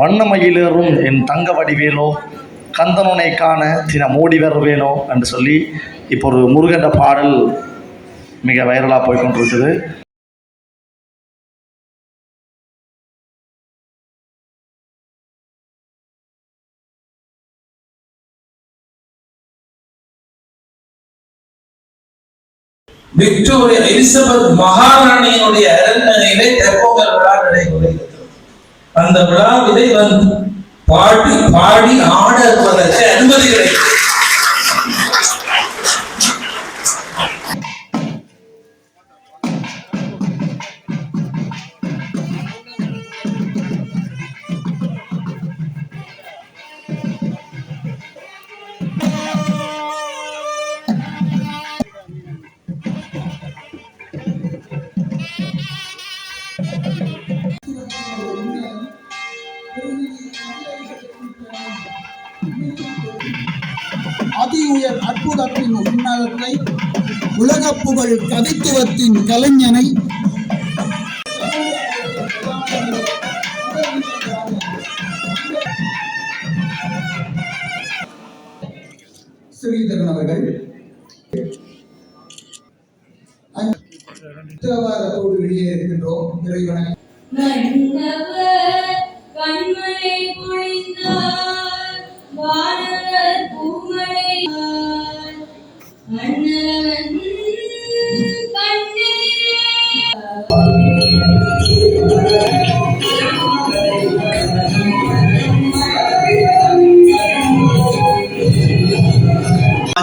வண்ணமயிலேறும் என் தங்க வடிவேலோ கந்தனுனை காண தினம் ஓடி வருவேனோ என்று சொல்லி இப்போ ஒரு முருகன்ற பாடல் மிக வைரலாக போய்கொண்டிருக்குது விக்டோரியா எலிசபெத் மகாராணியினுடைய அரண்மனையிலே தெப்போங்கல் விழா நடைபெறும். அந்த விழாவிலே வந்து பாடி பாடி ஆட அனுமதி கிடைக்கும். உயர் அற்புதத்தின் உன்னதத்தை உலக புகழ் கவித்துவத்தின் கலைஞனை. ஸ்ரீதரன் அவர்கள். தேவாரத்தோடு வெளியே இருக்கின்றோம். இறைவனை. கண்மலை பொழிந்தார்.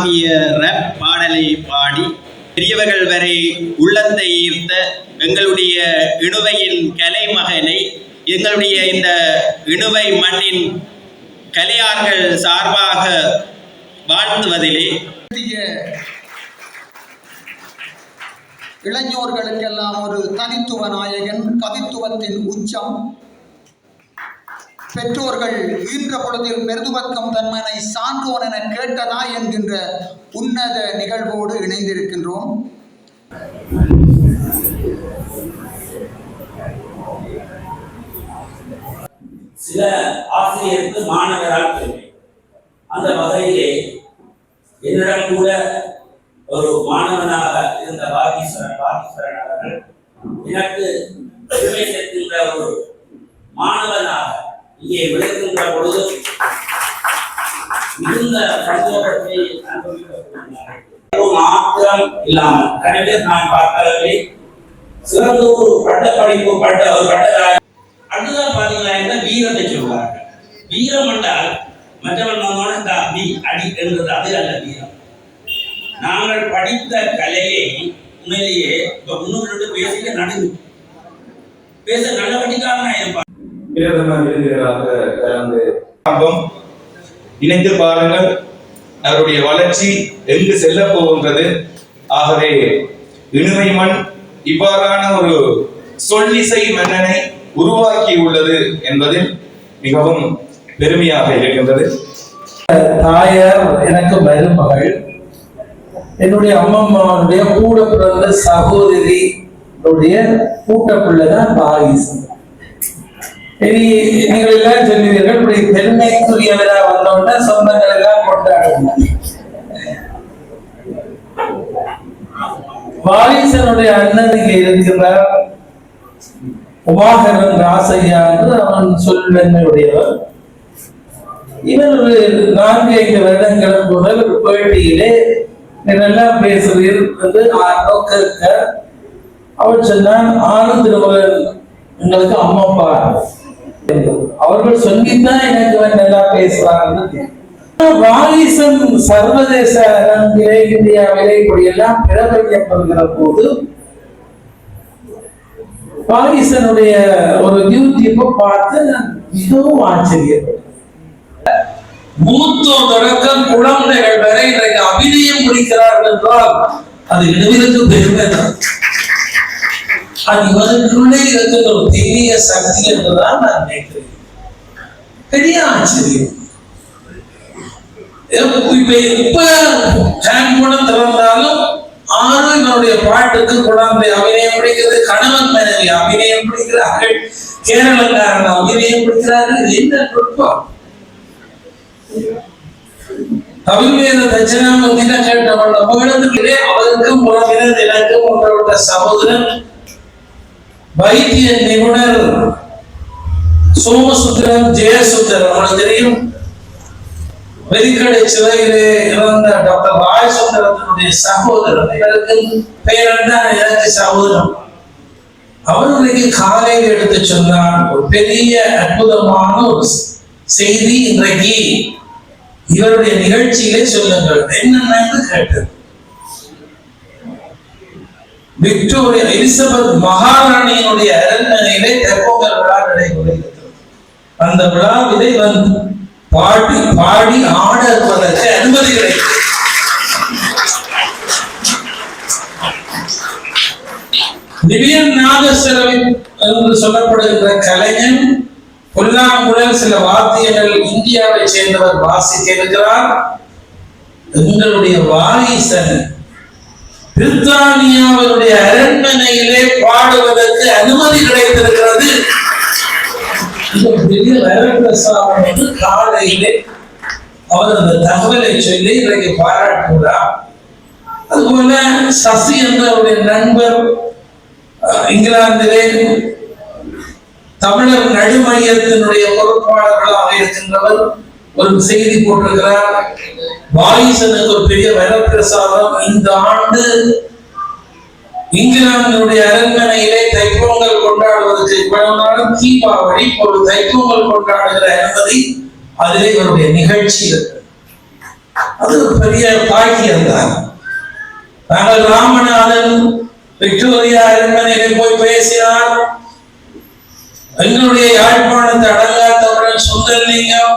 ஆகிய ரப் பாடலை பாடி பெரியவர்கள் வரை உள்ளத்தை ஈர்த்த எங்களுடைய இணுவையின் கலைமகனை எங்களுடைய இந்த இணுவை மண்ணின் கலையார்கள் சார்பாக வாழ்த்துவதிலே இளைஞர்களுக்கெல்லாம் ஒரு தனித்துவ நாயகன் கவித்துவத்தின் உச்சம். பெற்றோர்கள் ஈன்ற பொழுதில் பெருதுவக்கம் தன்மனை சான்றோன் என கேட்டதா என்கின்ற உன்னத நிகழ்வோடு இணைந்திருக்கின்றோம். சில ஆசிரியருக்கு மாணவரால் பெருமை. அந்த வகையிலே என்னிடம் கூட ஒரு மாணவனாக இருந்த பாகீஸ்வரன் பாகீஸ்வரன் அவர்கள் எனக்கு பெருமை சேர்க்கின்ற ஒரு மாணவனாக இங்கே விளக்குகின்ற பொழுது மிகுந்த சந்தோஷத்தை அனுபவிக்கப்படுகிறார் மாத்திரம் இல்லாமல் கணிதர் நான் பார்க்கவே சிறந்த ஒரு பட்டப்படிப்பு பட்ட ஒரு பட்டதாரி. அடுத்ததான் பாத்தீங்களா வீரத்தை சொல்வார்கள். வீரம் என்றால் மற்றவன் நம்மோட இந்த அடி அடி என்றது அது அல்ல வீரம். நாங்கள் படித்த கலையை உண்மையிலேயே இப்ப முன்னூறு பேசிக்க நடுங்கு. பேச நல்லபடிக்காக நான் இருப்பான். பிரதம விருந்தினராக கலந்து ஆகும். இணைந்து பாருங்கள் அவருடைய வளர்ச்சி எங்கு செல்ல போகின்றது. ஆகவே இனிமை மண் இவ்வாறான ஒரு சொல்லிசை மன்னனை உருவாக்கி உள்ளது என்பதில் மிகவும் பெருமையாக இருக்கின்றது. தாயார் எனக்கு மருமகள் என்னுடைய அம்மம்மாவுடைய கூட பிறந்த சகோதரி கூட்ட பிள்ளைதான் பாகிசம் இனி நீங்கள் எல்லாம் சொல்லுவீர்கள் இப்படி பெருமைக்குரியவராக வந்தோன்னா சொந்தங்கள் எல்லாம் கொண்டாடுவோம் வாரிசனுடைய அண்ணன் இங்க இருக்கிறார். உமாகரன் ராசையா என்று அவன் சொல்வன்மையுடையவர் இவர் ஒரு நான்கு ஐந்து வருடங்கள் முதல் ஒரு பேட்டியிலே இதெல்லாம் பேசுவீர் என்று நோக்க அவர் சொன்னான் ஆனு திருமகன் எங்களுக்கு அம்மப்பா அவர்கள் சொல்லித்தான் எனக்கு நல்லா பேசுறாங்கன்னு வாரிசம் சர்வதேச அரங்கிலே இந்தியாவிலே இப்படியெல்லாம் பிரபலியப்படுகிற போது வாரிசனுடைய ஒரு யூடியூப்பை பார்த்து நான் மிகவும் ஆச்சரியப்பட்டேன். மூத்தோ தொடக்கம் குழந்தைகள் வரை இன்றைக்கு அபிநயம் முடிக்கிறார்கள் என்றால் அது இனவிற்கு பெருமை தான். அது இவனுக்குள்ளே இருக்கிற ஒரு தெய்வீக சக்தி என்றுதான் நான் நினைக்கிறேன் பெரிய ஆச்சரியம் இப்ப எப்ப ஹேண்ட் கூட திறந்தாலும் ஆணும் இவனுடைய பாட்டுக்கு குழந்தை அபிநயம் பிடிக்கிறது கணவன் மனைவி அபிநயம் பிடிக்கிறார்கள் கேரளக்காரன் அபிநயம் பிடிக்கிறார்கள் என்ன நுட்பம் அபிவேத தட்சிணாமூர்த்தியில கேட்டவன் நம்மிடத்திலே அவருக்கும் உறவினர் எனக்கும் உங்களோட சகோதரன் வைத்திய நிபுணர் சோமசுந்தரம் ஜெயசுந்தரம் உங்களுக்கு தெரியும்? வெறிக்கடை சிலையிலே இறந்த டாக்டர் ராயசுந்தரத்தினுடைய சகோதரன் இவருக்கு பெயர் என்ன? எனக்கு சகோதரம் அவர் காலையில் எடுத்து சொன்னார் ஒரு பெரிய அற்புதமான ஒரு செய்தி இன்றைக்கு இவருடைய நிகழ்ச்சியிலே சொல்லுங்கள். என்னென்னு கேட்டது விக்டோரியா எலிசபெத் மகாராணியினுடைய அரண்மனையிலே தெப்போங்கல் விழா நடைபெறுகிறது அந்த விழாவிலே வந்து பாடி பாடி ஆடுவதற்கு அனுமதி கிடைக்கும் திவ்யன் நாதஸ்வரம் என்று சொல்லப்படுகின்ற கலைஞன் புல்லாங்குழல் சில வாத்தியங்கள் இந்தியாவை சேர்ந்தவர் வாசித்திருக்கிறார் எங்களுடைய வாரிசன் பிரித்தானியாவை பாடுவதற்கு அனுமதி கிடைத்திருக்கிறது. பெரிய வரப்பிரசாதம் வந்து காலையிலே அவர் அந்த தகவலை சொல்லி இன்றைக்கு பாராட்டுகிறார். அதுபோல சசி என்ற அவருடைய நண்பர் அஹ், இங்கிலாந்திலே தமிழர் நடுமையத்தினுடைய பொறுப்பாளர்களாக இருக்கின்றவர். ஒரு செய்தி போட்டிருக்கிறார். வாயுசனுக்கு ஒரு பெரிய வரப்பிரசாதம் இந்த ஆண்டு இங்கிலாந்தினுடைய அரண்மனையிலே தைப்பொங்கல் கொண்டாடுவதற்கு இவ்வளவு நாளும் தீபாவளி ஒரு தைப்பொங்கல் கொண்டாடுகிற அனுமதி அதிலே இவருடைய நிகழ்ச்சி அது ஒரு பெரிய பாக்கியம் தான். நாங்கள் ராமநாதன் விக்டோரியா அரண்மனையிலே போய் பேசினார் எங்களுடைய யாழ்ப்பாணத்தை அடங்கா சுந்தரலிங்கம்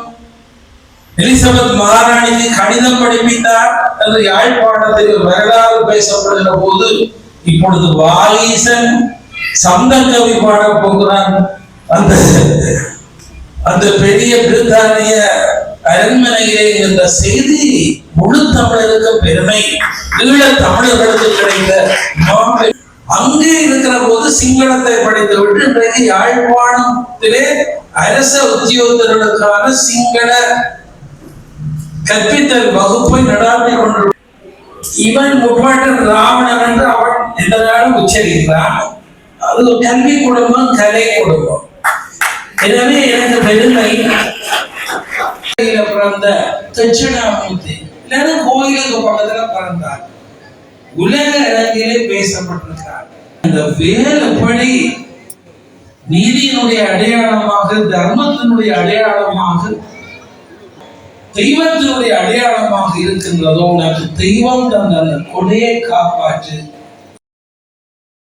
எலிசபெத் மகாராணிக்கு கடிதம் படிப்பித்தார் என்று யாழ்ப்பாணத்தில் வரலாறு பேசப்படுகிற போது இப்பொழுது வாகீசன் சந்தங்கவி பாட போகிறான். அந்த அந்த பெரிய பிரித்தானிய அரண்மனையிலே என்ற செய்தி முழு தமிழருக்கு பெருமை. ஈழ தமிழர்களுக்கு கிடைத்த அங்கே இருக்கிற போது சிங்களத்தை படித்து விட்டு இன்றைக்கு யாழ்ப்பாணத்திலே அரச உத்தியோகத்தர்களுக்கான சிங்கள கற்பித்தல் வகுப்பை நடாத்தி கொண்டு இவன் முப்பாட்டன் ராவணன் என்று அவன் எந்த நாளும் உச்சரிக்கிறான். அது ஒரு கல்வி குடும்பம் கலை குடும்பம் எனவே எனக்கு பெருமை. பிறந்த தட்சிணாமூர்த்தி இல்லைன்னா கோயிலுக்கு பக்கத்துல பிறந்தார். உலக அரங்கிலே பேசப்பட்டிருக்கிறார். இந்த வேலைப்படி நீதியினுடைய அடையாளமாக தர்மத்தினுடைய அடையாளமாக தெய்வத்தினுடைய அடையாளமாக இருக்கின்றதோ உனக்கு தெய்வம் தந்த அந்த கொடையை காப்பாற்று.